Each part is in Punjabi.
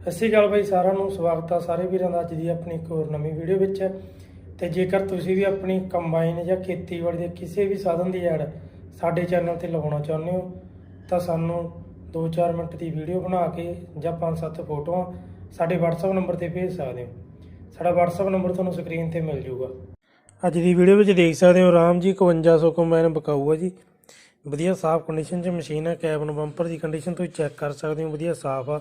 ਸਤਿ ਸ਼੍ਰੀ ਅਕਾਲ ਬਾਈ, ਸਾਰਿਆਂ ਨੂੰ ਸਵਾਗਤ ਆ ਸਾਰੇ ਵੀਰਾਂ ਦਾ ਅੱਜ ਦੀ ਆਪਣੀ ਇੱਕ ਹੋਰ ਨਵੀਂ ਵੀਡੀਓ ਵਿੱਚ। ਤੇ ਜੇਕਰ ਤੁਸੀਂ ਵੀ ਆਪਣੀ ਕੰਬਾਈਨ ਜਾਂ ਖੇਤੀਬਾੜੀ ਦੇ ਕਿਸੇ ਵੀ ਸਾਧਨ ਦੀ ਐਡ ਸਾਡੇ ਚੈਨਲ ਤੇ ਲਗਾਉਣਾ ਚਾਹੁੰਦੇ ਹੋ, ਤਾਂ ਸਾਨੂੰ 2-4 ਮਿੰਟ ਦੀ ਵੀਡੀਓ ਬਣਾ ਕੇ ਜਾਂ 5-7 ਫੋਟੋਆਂ ਸਾਡੇ WhatsApp ਨੰਬਰ ਤੇ ਭੇਜ ਸਕਦੇ ਹੋ। ਸਾਡਾ WhatsApp ਨੰਬਰ ਤੁਹਾਨੂੰ ਸਕਰੀਨ ਤੇ ਮਿਲ ਜਾਊਗਾ ਅੱਜ ਦੀ ਵੀਡੀਓ ਵਿੱਚ ਦੇਖ ਸਕਦੇ ਹੋ ਰਾਮ ਜੀ 5100 ਕੰਬਾਈਨ ਬਕਾਊ ਆ ਜੀ। ਵਧੀਆ ਸਾਫ਼ ਕੰਡੀਸ਼ਨ 'ਚ ਮਸ਼ੀਨ ਹੈ ਕੈਬਨ ਬੰਪਰ ਦੀ ਕੰਡੀਸ਼ਨ ਤੁਸੀਂ ਚੈੱਕ ਕਰ ਸਕਦੇ ਹੋ, ਵਧੀਆ ਸਾਫ਼ ਆ।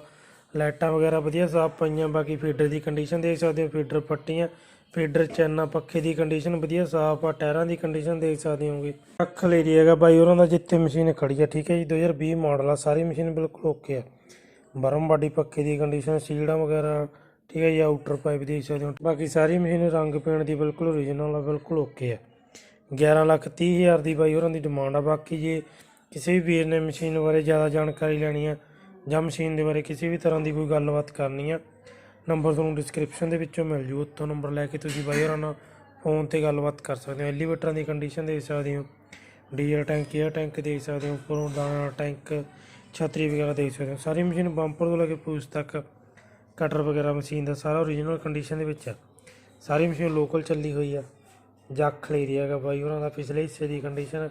ਲਾਈਟਾਂ ਵਗੈਰਾ ਵਧੀਆ ਸਾਫ਼ ਪਈਆਂ, ਬਾਕੀ ਫੀਡਰ ਦੀ ਕੰਡੀਸ਼ਨ ਦੇਖ ਸਕਦੇ ਹੋ, ਫੀਡਰ ਪੱਟੀਆਂ ਫੀਡਰ ਚੈਨਾ ਪੱਖੇ ਦੀ ਕੰਡੀਸ਼ਨ ਵਧੀਆ ਸਾਫ਼ ਆ, ਟਾਇਰਾਂ ਦੀ ਕੰਡੀਸ਼ਨ ਦੇਖ ਸਕਦੇ ਹੋਗੇ ਅੱਖ ਲੈ ਹੈਗਾ ਬਾਈ, ਉਹਨਾਂ ਦਾ ਜਿੱਥੇ ਮਸ਼ੀਨ ਖੜੀ ਆ, ਠੀਕ ਹੈ ਜੀ 2020 ਮਾਡਲ ਆ, ਸਾਰੀ ਮਸ਼ੀਨ ਬਿਲਕੁਲ ਓਕੇ ਆ। ਬਰਮ ਬਾਡੀ ਪੱਖੇ ਦੀ ਕੰਡੀਸ਼ਨ ਸੀਲਡਾਂ ਵਗੈਰਾ, ਠੀਕ ਹੈ ਜੀ ਆਊਟਰ ਪਾਈਪ ਦੇਖ ਸਕਦੇ ਹੋ। ਬਾਕੀ ਸਾਰੀ ਮਸ਼ੀਨ ਰੰਗ ਪੇਂਟ ਦੀ ਬਿਲਕੁਲ ਓਰੀਜਨਲ ਆ, ਬਿਲਕੁਲ ਓਕੇ ਆ। 11 ਲੱਖ 30 ਹਜ਼ਾਰ ਦੀ ਬਾਈ, ਉਹਨਾਂ ਦੀ ਡਿਮਾਂਡ ਆ। ਬਾਕੀ ਜੇ ਕਿਸੇ ਵੀ ਵੀਰ ਨੇ ਮਸ਼ੀਨ ਬਾਰੇ ਜ਼ਿਆਦਾ ਜਾਣਕਾਰੀ ਲੈਣੀ ਆ ਜਾਂ ਮਸ਼ੀਨ ਦੇ ਬਾਰੇ ਕਿਸੇ ਵੀ ਤਰ੍ਹਾਂ ਦੀ ਕੋਈ ਗੱਲਬਾਤ ਕਰਨੀ ਆ ਨੰਬਰ ਤੁਹਾਨੂੰ ਡਿਸਕ੍ਰਿਪਸ਼ਨ ਦੇ ਵਿੱਚੋਂ ਮਿਲ ਜੂ। ਉੱਥੋਂ ਨੰਬਰ ਲੈ ਕੇ ਤੁਸੀਂ ਬਾਈ ਹੋਰਾਂ ਨਾਲ ਫੋਨ ਤੇ ਗੱਲਬਾਤ ਕਰ ਸਕਦੇ ਹੋ। ਐਲੀਵੇਟਰਾਂ ਦੀ ਕੰਡੀਸ਼ਨ ਦੇਖ ਸਕਦੇ ਹੋ। ਡੀਜ਼ਲ ਟੈਂਕ 에ਅਰ ਟੈਂਕ ਦੇਖ ਸਕਦੇ ਹੋ। ਉੱਪਰੋਂ ਦਾਣਾ ਟੈਂਕ ਛਤਰੀ ਵਗੈਰਾ ਦੇਖ ਸਕਦੇ ਹੋ। ਸਾਰੀ ਮਸ਼ੀਨ ਬੰਪਰ ਤੋਂ ਲੈ ਕੇ ਪੂਛ ਤੱਕ ਕਟਰ ਵਗੈਰਾ, ਮਸ਼ੀਨ ਦਾ ਸਾਰਾ ਓਰੀਜਨਲ ਕੰਡੀਸ਼ਨ ਦੇ ਵਿੱਚ ਹੈ ਸਾਰੀ ਮਸ਼ੀਨ ਲੋਕਲ ਚੱਲੀ ਹੋਈ ਆ। ਜੱਖ ਲਈ ਹੈਗਾ ਬਾਈ, ਉਹਨਾਂ ਦਾ ਪਿਛਲੇ ਹਿੱਸੇ ਦੀ ਕੰਡੀਸ਼ਨ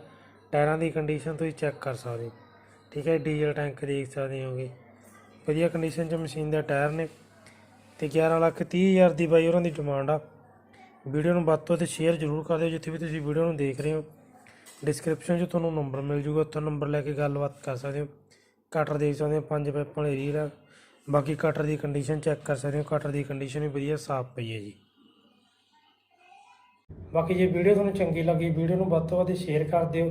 ਟਾਇਰਾਂ ਦੀ ਕੰਡੀਸ਼ਨ ਤੁਸੀਂ ਚੈੱਕ ਕਰ ਸਕਦੇ ਹੋ। ਠੀਕ ਹੈ, ਡੀਜ਼ਲ ਟੈਂਕ ਦੇਖ ਸਕਦੇ ਹੋਗੇ। ਵਧੀਆ ਕੰਡੀਸ਼ਨ 'ਚ ਮਸ਼ੀਨ ਦੇ ਟਾਇਰ ਨੇ ਤੇ 11 ਲੱਖ 30 ਹਜ਼ਾਰ ਦੀ ਬਾਈ ਉਹਨਾਂ ਦੀ ਡਿਮਾਂਡ ਆ। ਵੀਡੀਓ ਨੂੰ ਵੱਧ ਤੋਂ ਵੱਧ ਸ਼ੇਅਰ ਜ਼ਰੂਰ ਕਰ ਦਿਓ, ਜਿੱਥੇ ਵੀ ਤੁਸੀਂ ਵੀਡੀਓ ਨੂੰ ਦੇਖ ਰਹੇ ਹੋ। ਡਿਸਕ੍ਰਿਪਸ਼ਨ 'ਚ ਤੁਹਾਨੂੰ ਨੰਬਰ ਮਿਲ ਜੂਗਾ, ਉੱਥੋਂ ਨੰਬਰ ਲੈ ਕੇ ਗੱਲਬਾਤ ਕਰ ਸਕਦੇ ਹੋ। ਕਟਰ ਦੇਖ ਸਕਦੇ ਹੋ, ਪੰਜ ਪੈਪਾਂ ਵਾਲੀ ਰੀਲ ਆ। ਬਾਕੀ ਕਟਰ ਦੀ ਕੰਡੀਸ਼ਨ ਚੈੱਕ ਕਰ ਸਕਦੇ ਹੋ ਕਟਰ ਦੀ ਕੰਡੀਸ਼ਨ ਵੀ ਵਧੀਆ ਸਾਫ਼ ਪਈ ਹੈ ਜੀ। ਬਾਕੀ ਜੇ ਵੀਡੀਓ ਤੁਹਾਨੂੰ ਚੰਗੀ ਲੱਗੀ, ਵੀਡੀਓ ਨੂੰ ਵੱਧ ਤੋਂ ਵੱਧ ਸ਼ੇਅਰ ਕਰ ਦਿਓ।